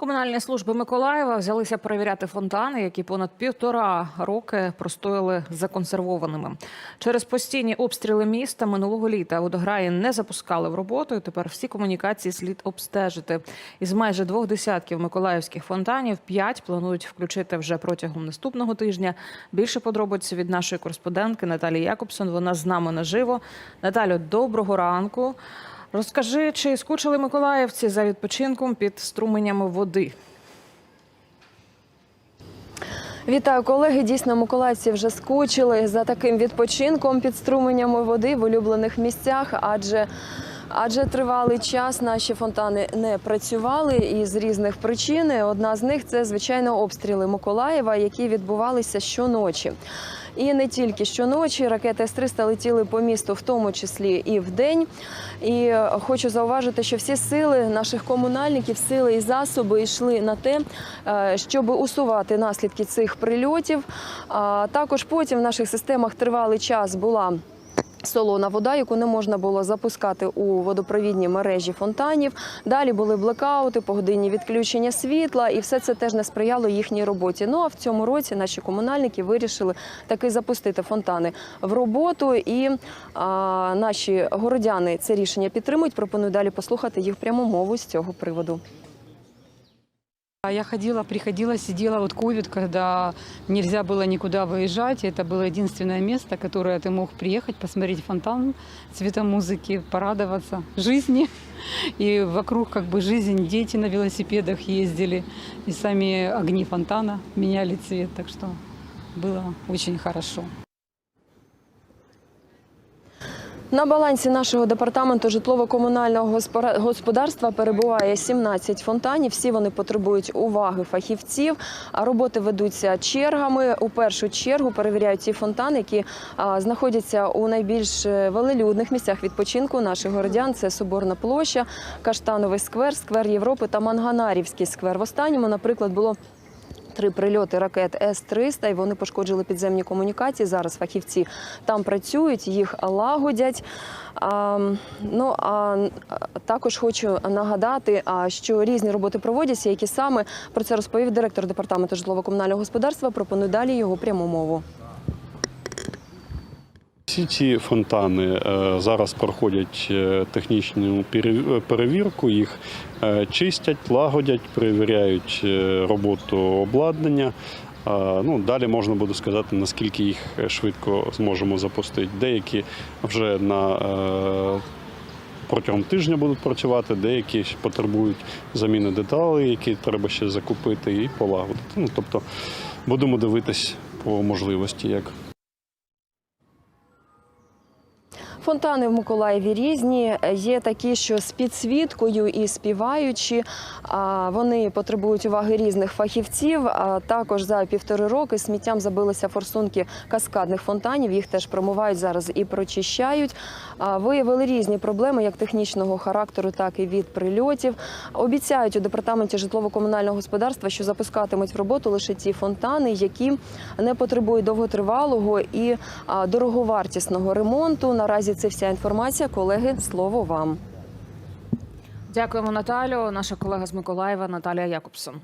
Комунальні служби Миколаєва взялися перевіряти фонтани, які понад півтора роки простояли законсервованими. Через постійні обстріли міста минулого літа водограї не запускали в роботу. і Тепер всі комунікації слід обстежити. Із майже двох десятків миколаївських фонтанів п'ять планують включити вже протягом наступного тижня. Більше подробиць від нашої кореспондентки Наталії Якобсон. Вона з нами наживо. Наталю, доброго ранку. Розкажи, чи скучили миколаївці за відпочинком під струменями води? Вітаю, колеги. Дійсно, миколаївці вже скучили за таким відпочинком під струменями води в улюблених місцях, адже Адже тривалий час наші фонтани не працювали і з різних причин. Одна з них це звичайно обстріли Миколаєва, які відбувалися щоночі. І не тільки щоночі ракети С-300 летіли по місту, в тому числі і вдень. І хочу зауважити, що всі сили наших комунальників, сили і засоби йшли на те, е, щоб усувати наслідки цих прильотів. Також потім в наших системах тривалий час була. Солона вода, яку не можна було запускати у водопровідні мережі фонтанів. Далі були блекаути, погодинні відключення світла, і все це теж не сприяло їхній роботі. Ну а в цьому році наші комунальники вирішили таки запустити фонтани в роботу. І а, наші городяни це рішення підтримують. Пропоную далі послухати їх пряму мову з цього приводу. А Я ходила, приходила, сидела, вот ковид, когда нельзя было никуда выезжать, это было единственное место, которое ты мог приехать, посмотреть фонтан, цветомузыки, порадоваться жизни. И вокруг как бы жизнь, дети на велосипедах ездили, и сами огни фонтана меняли цвет, так что было очень хорошо. На балансі нашого департаменту житлово-комунального господарства перебуває 17 фонтанів. Всі вони потребують уваги фахівців. Роботи ведуться чергами. У першу чергу перевіряють ті фонтани, які знаходяться у найбільш е, велелюдних місцях відпочинку наших городян. Це Соборна площа, Каштановий сквер, сквер Європи та Манганарівський сквер. В останньому, наприклад, було Три прильоти ракет С-300, і вони пошкоджили підземні комунікації. Зараз фахівці там працюють, їх лагодять. А, ну а також хочу нагадати, що різні роботи проводяться, які саме про це розповів директор департаменту житлово-комунального господарства. Пропоную далі його пряму мову. Всі ці фонтани е, зараз проходять е, технічну перевірку, їх е, чистять, лагодять, перевіряють е, роботу обладнання. Ну, далі можна буде сказати, наскільки їх швидко зможемо запустити. Деякі вже на е, протягом тижня будуть працювати, деякі потребують заміни деталей, які треба ще закупити і полагодити. Ну, тобто будемо дивитись по можливості, як Фонтани в Миколаєві різні. Є такі, що з підсвіткою і співаючи. Вони потребують уваги різних фахівців. Також за півтори роки сміттям забилися форсунки каскадних фонтанів. Їх теж промивають зараз і прочищають. Виявили різні проблеми, як технічного характеру, так і від прильотів. Обіцяють у департаменті житлово-комунального господарства, що запускатимуть в роботу лише ті фонтани, які не потребують довготривалого і дороговартісного ремонту. Наразі це вся інформація. Колеги, слово вам. Дякуємо, Наталю. Наша колега з Миколаєва Наталія Якобсон.